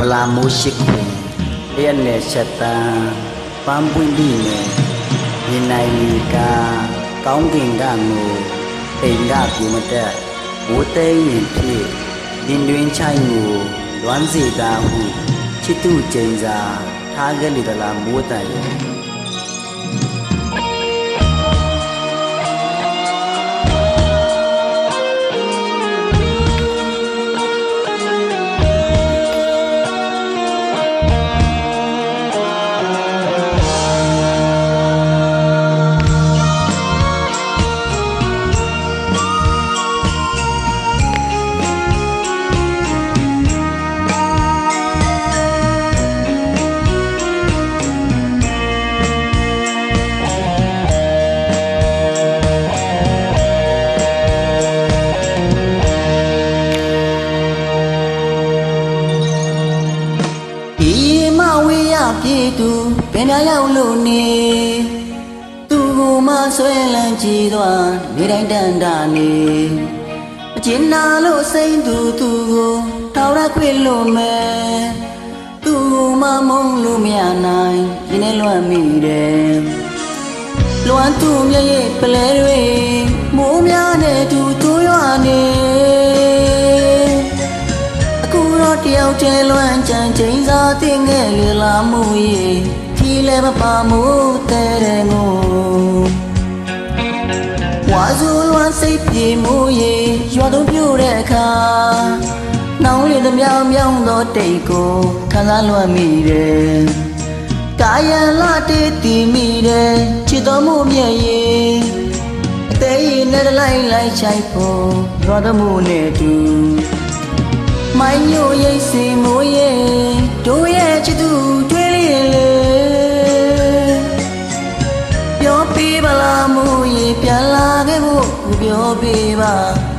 ဝလာမိုးရှိခွင်တရက်နဲ့ချက်တန်းပန်းပွင့်ပြီးနဲ့ရင်နိုင်လီကာကောင်းကင်ကငိုတိမ်ကပြူမတက်ဝိုးသိမ်းရင်ဖြစ်ရင်တွင်ချိုင်ကိုလွမ်းစီတာဟုချစ်သူကျိန်စာထားခဲ့လေသလားမိုးတန်ရဲ့ ပြေသူပင်များရောက်လို့နေသူ့ကိုမဆွဲလန်းကြည့်သွားနေတိုင်းတန်တာနေအကျဉ်းနာလို့စိမ့်သူသူကိုထောက်ရခွေလို့မယ်သူ့ကိုမမုန်းလို့မရနိုင်ရင်းနဲ့လွမ်းမိတယ်လွမ်းသူမျက်ရည်ပလဲတွေမိုးများနဲ့သူ တော့တယောက်တည်းလွမ်းကြံချိန်စာတင်ခဲ့လေလာမှုရေဖြီးလဲမပါမှုတဲ့တဲ့ငိုဝါဇူလွမ်းစိတ်ပြေမှုရေရွာသွန်းပြို့တဲ့အခါနောင်ရည်သမျှမြောင်းသောတိတ်ကိုခံစားလွမ်းမိတယ်ကာယံလာတေးတီမိတယ်ချစ်တော်မှုမြဲ့ရေအသေးရည်နဲ့တလိုက်လိုက်ချိုက်ဖို့ရွာသွန်းမှုနဲ့တူ မိုင်းညိုရိတ်စီမိုးရဲ့တို့ရဲ့ချစ်သူတွေ့လေးလေပြောပြပါလားမိုးရဲ့ပြန်လာခဲ့ဖို့ကိုပြောပြပါ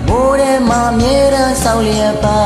မိုးထဲမှာမြဲတမ်းဆောက်လျက်ပါ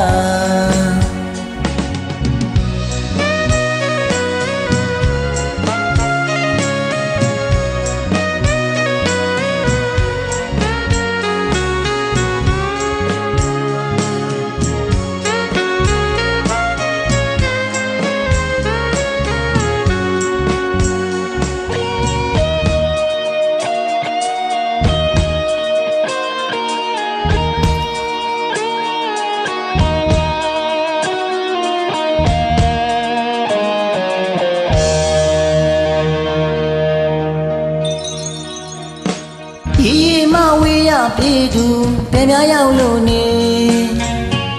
ဝေးရပြေသူဘယ်များရောက်လို့နေ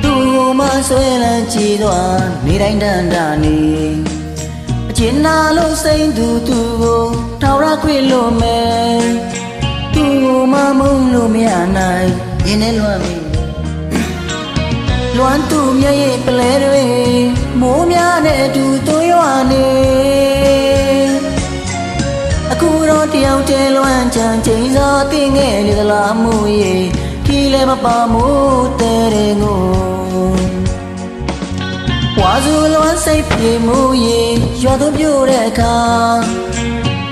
သူ့ကိုမဆွဲလန်းကြည့်သွားနေတိုင်းတန်တာနေအကျဉ်းနာလို့စိမ့်သူသူကိုထောက်ရခွေလို့မယ်သူ့ကိုမမုန်းလို့မရနိုင်ရင်းနဲ့လွမ်းမိလွမ်းသူမျက်ရည်ပလဲတွေ သလားမူရေခီလည်းမပါမို့တဲ့တဲ့ငိုဝါစုလွမ်းစိတ်ပြေမှုရေရွာသူပြို့တဲ့အခါ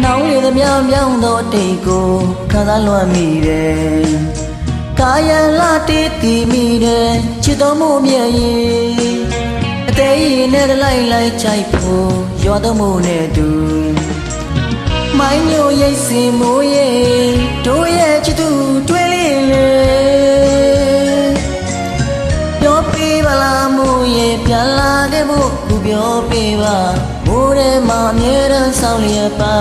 နောင်ရည်သမျှမြောင်းသောတိတ်ကိုခံစားလွမ်းမိတယ်ကာယံလာတေးတီမိတယ်ချစ်တော်မှုမြဲ့ရေအသေးရည်နဲ့တလိုက်လိုက်ချိုက်ဖို့ရွာတော်မှုနဲ့တူမိုင်းမျိုးရိတ်စင်မိုးရဲ့ ခဲ့ဖို့သူပြောပေးပါမိုးထဲမှာအမြဲတမ်းဆောင်လျက်ပါ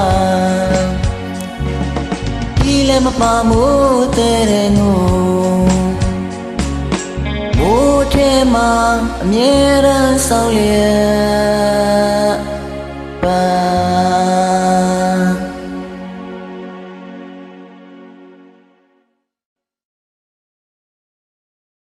ဒီလည်းမပါမိုးတဲ့တဲ့ငိုမိုးထဲမှာအမြဲတမ်းဆောင်လျက်ပါ